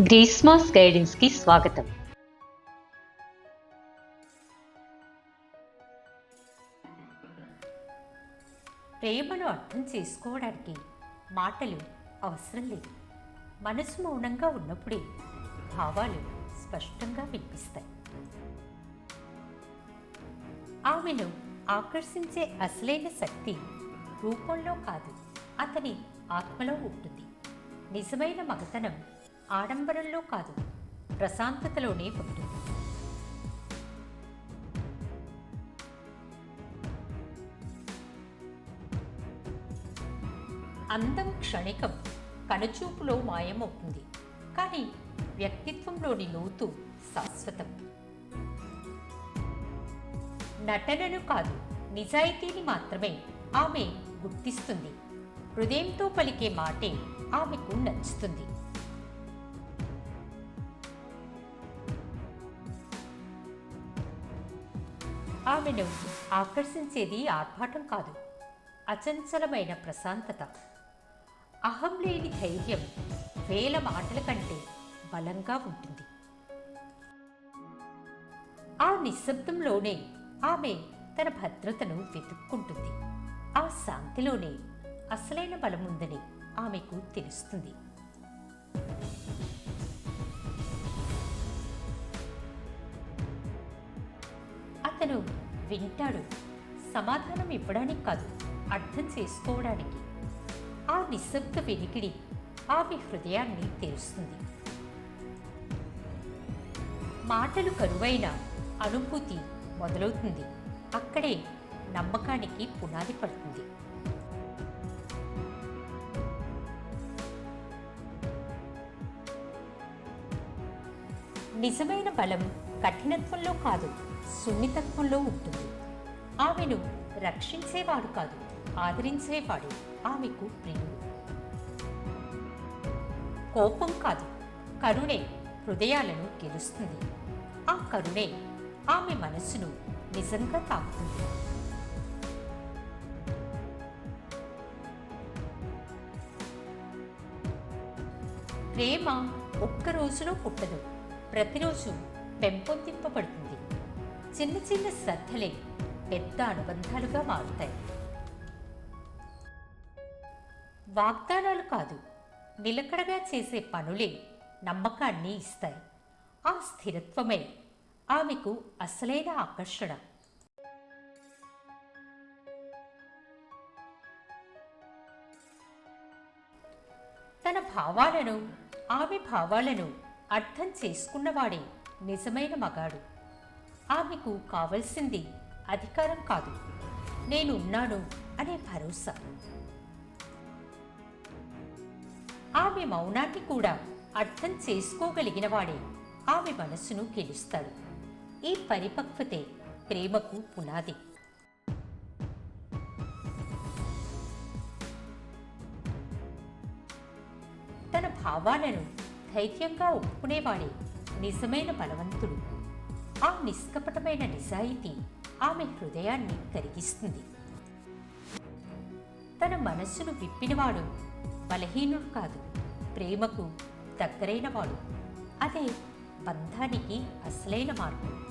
గ్రీస్మాస్ గైడెన్స్కి స్వాగతం. ప్రేమను అర్థం చేసుకోవడానికి మాటలు అవసరం లేదు. మనసు మౌనంగా ఉన్నప్పుడే భావాలు స్పష్టంగా వినిపిస్తాయి. ఆమెను ఆకర్షించే అసలైన శక్తి రూపంలో కాదు అతని ఆత్మలో ఉంటుంది. నిజమైన మగతనం ఆడంబరంలో కాదు ప్రశాంతతలోనే పుట్టింది అందం క్షణికం కనుచూపులో మాయమవుతుంది కానీ వ్యక్తిత్వంలోని లోతు శాశ్వతం. నటనను కాదు నిజాయితీని మాత్రమే ఆమె గుర్తిస్తుంది. హృదయంతో పలికే మాటే ఆమెకు నచ్చుతుంది. ఆమెను ఆకర్షించేది ఆర్భాటం కాదు అచంచలమైన ప్రశాంతత. అహం లేని ధైర్యం వేల మాటల కంటే బలంగా ఉంటుంది. ఆ నిశ్శబ్దంలోనే ఆమె తన భద్రతను వెతుక్కుంటుంది. ఆ శాంతిలోనే అసలైన బలం ఉందని ఆమెకు తెలుస్తుంది. వింటాడు. సమాధానం ఇవ్వడానికి కాదు అర్థం చేసుకోవడానికి. ఆ నిశ్శబ్ద వెనికిడి ఆమె హృదయాన్ని తెరుస్తుంది. మాటలు కరువైన అనుభూతి మొదలవుతుంది. అక్కడే నమ్మకానికి పునాది పడుతుంది. నిజమైన బలం కఠినత్వంలో కాదు. సున్నితత్వంలో ఉంటుంది. ఆమెను రక్షించేవాడు కాదు ఆదరించేవాడు ఆమెకు ప్రియుడు కోపం కాదు కరుణే హృదయాలను గెలుస్తుంది. ఆ కరుణే ఆమె మనస్సును నిజంగా తాకుతుంది. ప్రేమ ఒక్క రోజులో పుట్టదు ప్రతిరోజు పెంపొందింపబడుతుంది. చిన్న చిన్న శ్రద్ధలే పెద్ద అనుబంధాలుగా మారుతాయి. వాగ్దానాలు కాదు నిలకడగా చేసే పనులే నమ్మకాన్ని ఇస్తాయి. ఆ స్థిరత్వమే ఆమెకు అసలైన ఆకర్షణ. తన భావాలను ఆమె భావాలను అర్థం చేసుకున్నవాడే నిజమైన మగాడు. ఆమెకు కావలసింది అధికారం కాదు. నేను ఉన్నాను అనే భరోసా. ఆమె మౌనాన్ని కూడా అర్థం చేసుకోగలిగిన వాడే ఆమె మనస్సును గెలుస్తాడు. ఈ పరిపక్వతే ప్రేమకు పునాది. తన భావాలను ధైర్యంగా ఒప్పుకునేవాడే నిజమైన బలవంతుడు. ఆ నిష్కపటమైన నిజాయితీ ఆమె హృదయాన్ని కరిగిస్తుంది. తన మనస్సును విప్పినవాడు బలహీనుడు కాదు ప్రేమకు దగ్గరైనవాడు. అదే బంధానికి అసలైన మార్గం.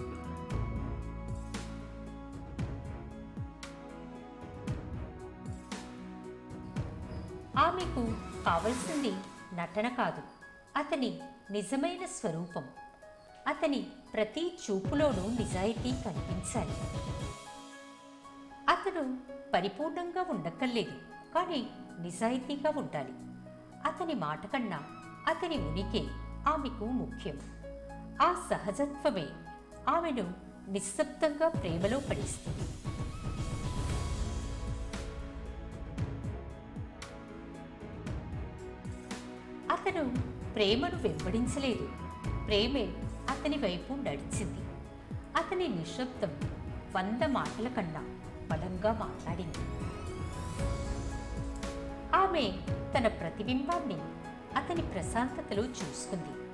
ఆమెకు కావలసింది నటన కాదు అతని నిజమైన స్వరూపం. అతని ప్రతి చూపులోనూ నిజాయితీ కనిపించాలి. అతను పరిపూర్ణంగా ఉండక్కర్లేదు కానీ నిజాయితీగా ఉండాలి. అతని మాట కన్నా అతని ఉనికి ఆమెకు ముఖ్యం. ఆ సహజత్వమే ఆమెను నిశ్శబ్దంగా ప్రేమలో పడిస్తుంది. అతను ప్రేమను వెంబడించలేదు. ప్రేమే అతని వైపు నడిచింది. అతని నిశ్శబ్దం వంద మాటల కన్నా బలంగా మాట్లాడింది. ఆమె తన ప్రతిబింబాన్ని అతని ప్రశాంతతలో చూసుకుంది.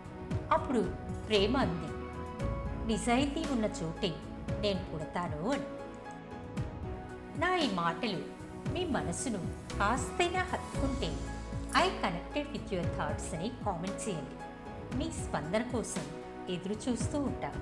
అప్పుడు ప్రేమ అంది. నిజాయితీ ఉన్న చోటే నేను పుడతాను అని. నా ఈ మాటలు మీ మనసును కాస్తైనా హత్తుకుంటే I connected with your thoughts అని కామెంట్ చేయండి. మీ స్పందన కోసం ఎదురు చూస్తూ ఉంటాం.